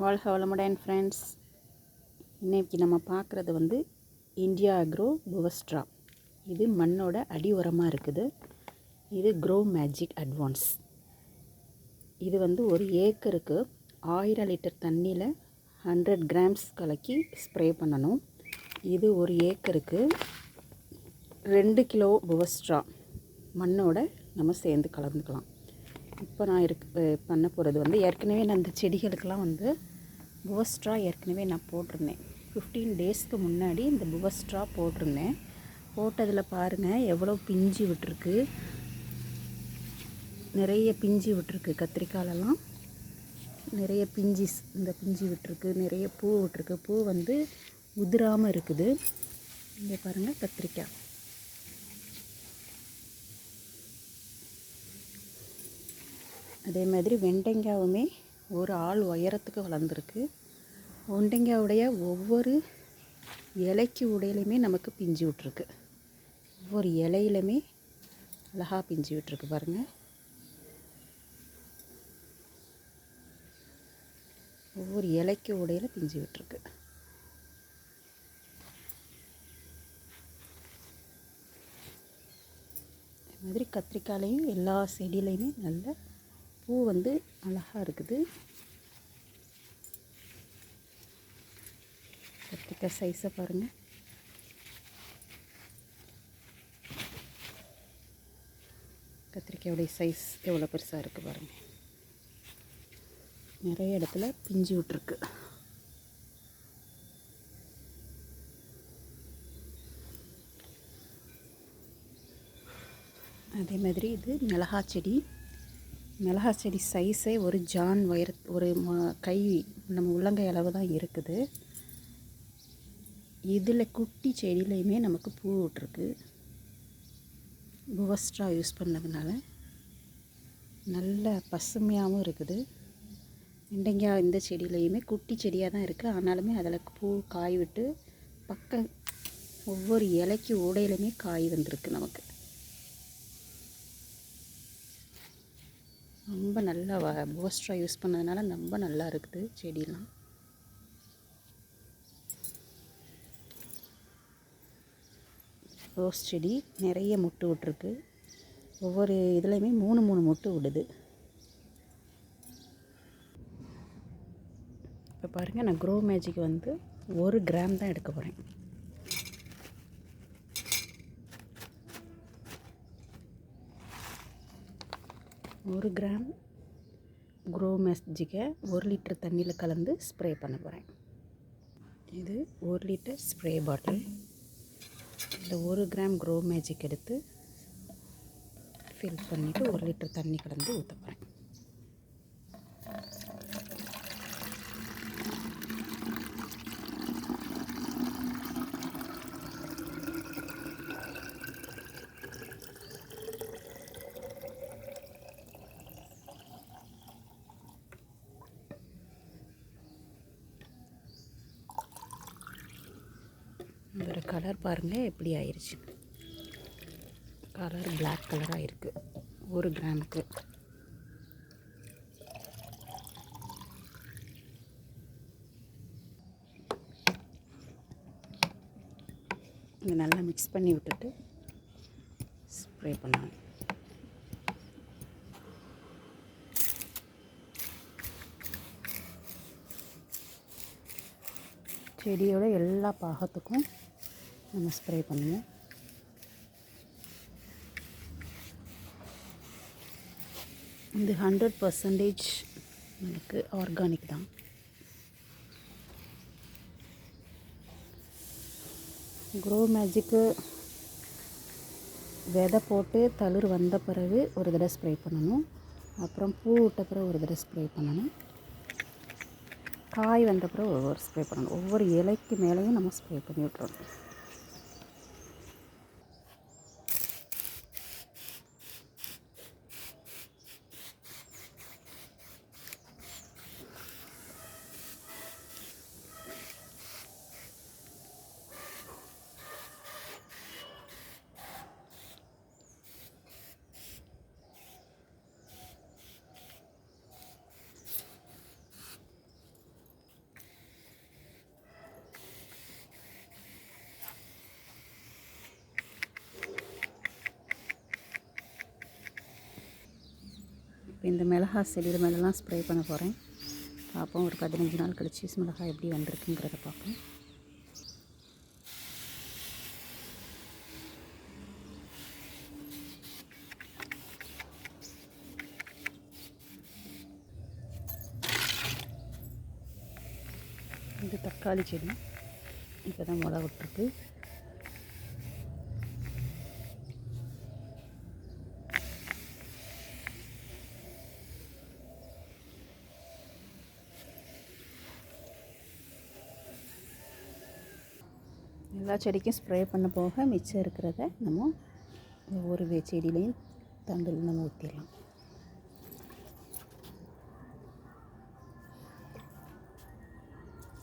வாழ்க வளமுடன் ஃப்ரெண்ட்ஸ் இன்றைக்கி நம்ம பார்க்குறது வந்து இந்தியா அக்ரோ புவஸ்ட்ரா இது மண்ணோட அடி உரமாக இருக்குது. இது க்ரோ மேஜிக் அட்வான்ஸ் இது வந்து ஒரு ஏக்கருக்கு ஆயிரம் லிட்டர் தண்ணியில் ஹண்ட்ரட் கிராம்ஸ் கலக்கி ஸ்ப்ரே பண்ணணும். இது ஒரு ஏக்கருக்கு ரெண்டு கிலோ புவஸ்ட்ரா மண்ணோட நம்ம சேர்ந்து கலந்துக்கலாம். இப்போ நான் இருக் பண்ண போகிறது வந்து ஏற்கனவே நான் இந்த செடிகளுக்கெல்லாம் வந்து புவஸ்ட்ரா ஏற்கனவே நான் போட்டிருந்தேன். ஃபிஃப்டீன் டேஸ்க்கு முன்னாடி இந்த புவஸ்ட்ரா போட்டிருந்தேன். போட்டதில் பாருங்கள் எவ்வளோ பிஞ்சு விட்டுருக்கு. நிறைய பிஞ்சு விட்டுருக்கு கத்திரிக்காலெல்லாம். நிறைய பிஞ்சிஸ் இந்த பிஞ்சு விட்டுருக்கு நிறைய பூ விட்டுருக்கு. பூ வந்து உதிராமல் இருக்குது. இங்கே பாருங்கள் கத்திரிக்காய். அதே மாதிரி வெண்டைங்காவுமே ஒரு ஆள் உயரத்துக்கு வளர்ந்துருக்கு. வெண்டைங்காவுடைய ஒவ்வொரு இலைக்கு உடையிலையுமே நமக்கு பிஞ்சு விட்ருக்கு ஒவ்வொரு இலையிலுமே அழகாக பிஞ்சு விட்டுருக்கு பாருங்கள் ஒவ்வொரு இலைக்கு உடையில் பிஞ்சு விட்டுருக்கு. அதே மாதிரி கத்திரிக்காயிலையும் எல்லா செடியிலையுமே நல்ல பூ வந்து அழகாக இருக்குது. கத்திரிக்காய் சைஸை பாருங்கள் கத்திரிக்காயோடைய சைஸ் எவ்வளோ பெருசாக இருக்குது பாருங்கள் நிறைய இடத்துல பிஞ்சு விட்டுருக்கு. அதே மாதிரி இது மிளகா செடி. மிளகா செடி சைஸே ஒரு ஜான் உயர ஒரு கை நம்ம உள்ளங்கை அளவு தான் இருக்குது. இதில் குட்டி செடியிலையுமே நமக்கு பூ விட்ருக்கு புவஸ்ட்ரா யூஸ் பண்ணதுனால நல்ல பசுமையாகவும் இருக்குது. வெண்டைக்காய் இந்த செடியிலையுமே குட்டி செடியாக தான் இருக்குது. ஆனாலுமே அதில் பூ காய் விட்டு பக்கம் ஒவ்வொரு இலைக்கு ஊடையிலுமே காய் வந்திருக்கு நமக்கு. ரொம்ப நல்லா வ யூஸ் பண்ணதுனால ரொம்ப நல்லா இருக்குது செடியெலாம் ரோஸ் செடி நிறைய முட்டு விட்டுருக்கு. ஒவ்வொரு இதுலேயுமே மூணு மூணு முட்டு விடுது. இப்போ பாருங்கள் நான் க்ரோ மேஜிக் வந்து ஒரு கிராம் தான் எடுக்க போகிறேன் ஒரு கிராம் க்ரோ மெஸ்ஜிக்கை ஒரு லிட்டர் தண்ணியில் கலந்து ஸ்ப்ரே பண்ண போகிறேன் இது ஒரு லிட்டர் ஸ்ப்ரே பாட்டில். இந்த ஒரு கிராம் க்ரோ மேஜிக் எடுத்து ஃபில் பண்ணிவிட்டு ஒரு லிட்டர் தண்ணி கலந்து ஊற்ற போகிறேன் இதோட கலர் பாருங்கள் எப்படி ஆயிடுச்சு கலர் பிளாக் கலராக இருக்குது ஒரு கிராமுக்கு. இது நல்லா மிக்ஸ் பண்ணி விட்டுட்டு ஸ்ப்ரே பண்ணணும். செடியோட எல்லா பாகத்துக்கும் நம்ம ஸ்ப்ரே பண்ணுவோம். இது ஹண்ட்ரட் பர்சன்டேஜ் நமக்கு ஆர்கானிக் தான். க்ரோ மேஜிக்கு விதை போட்டு தளிர் வந்த பிறகு ஒரு தடவை ஸ்ப்ரே பண்ணணும். அப்புறம் பூ விட்ட பிறகு ஒரு தடவை ஸ்ப்ரே பண்ணணும். காய் வந்த பிறகு ஒவ்வொரு ஸ்ப்ரே பண்ணணும். ஒவ்வொரு இலைக்கு மேலேயும் நம்ம ஸ்ப்ரே பண்ணி விட்டுறணும். இப்போ இந்த மிளகா செடியில் மேலெலாம் ஸ்ப்ரே பண்ண போகிறேன் பார்ப்போம் ஒரு பதினஞ்சு நாள் கழிச்சு மிளகாய் எப்படி வந்திருக்குங்கிறத பார்ப்போம். இது தக்காளி செடி. இப்போ தான் முளை விட்டுருக்கு. எல்லா செடிக்கும் ஸ்ப்ரே பண்ண போக மிச்சம் இருக்கிறத நம்ம ஒவ்வொரு செடியிலையும் தண்டில் நம்ம ஊற்றிடலாம்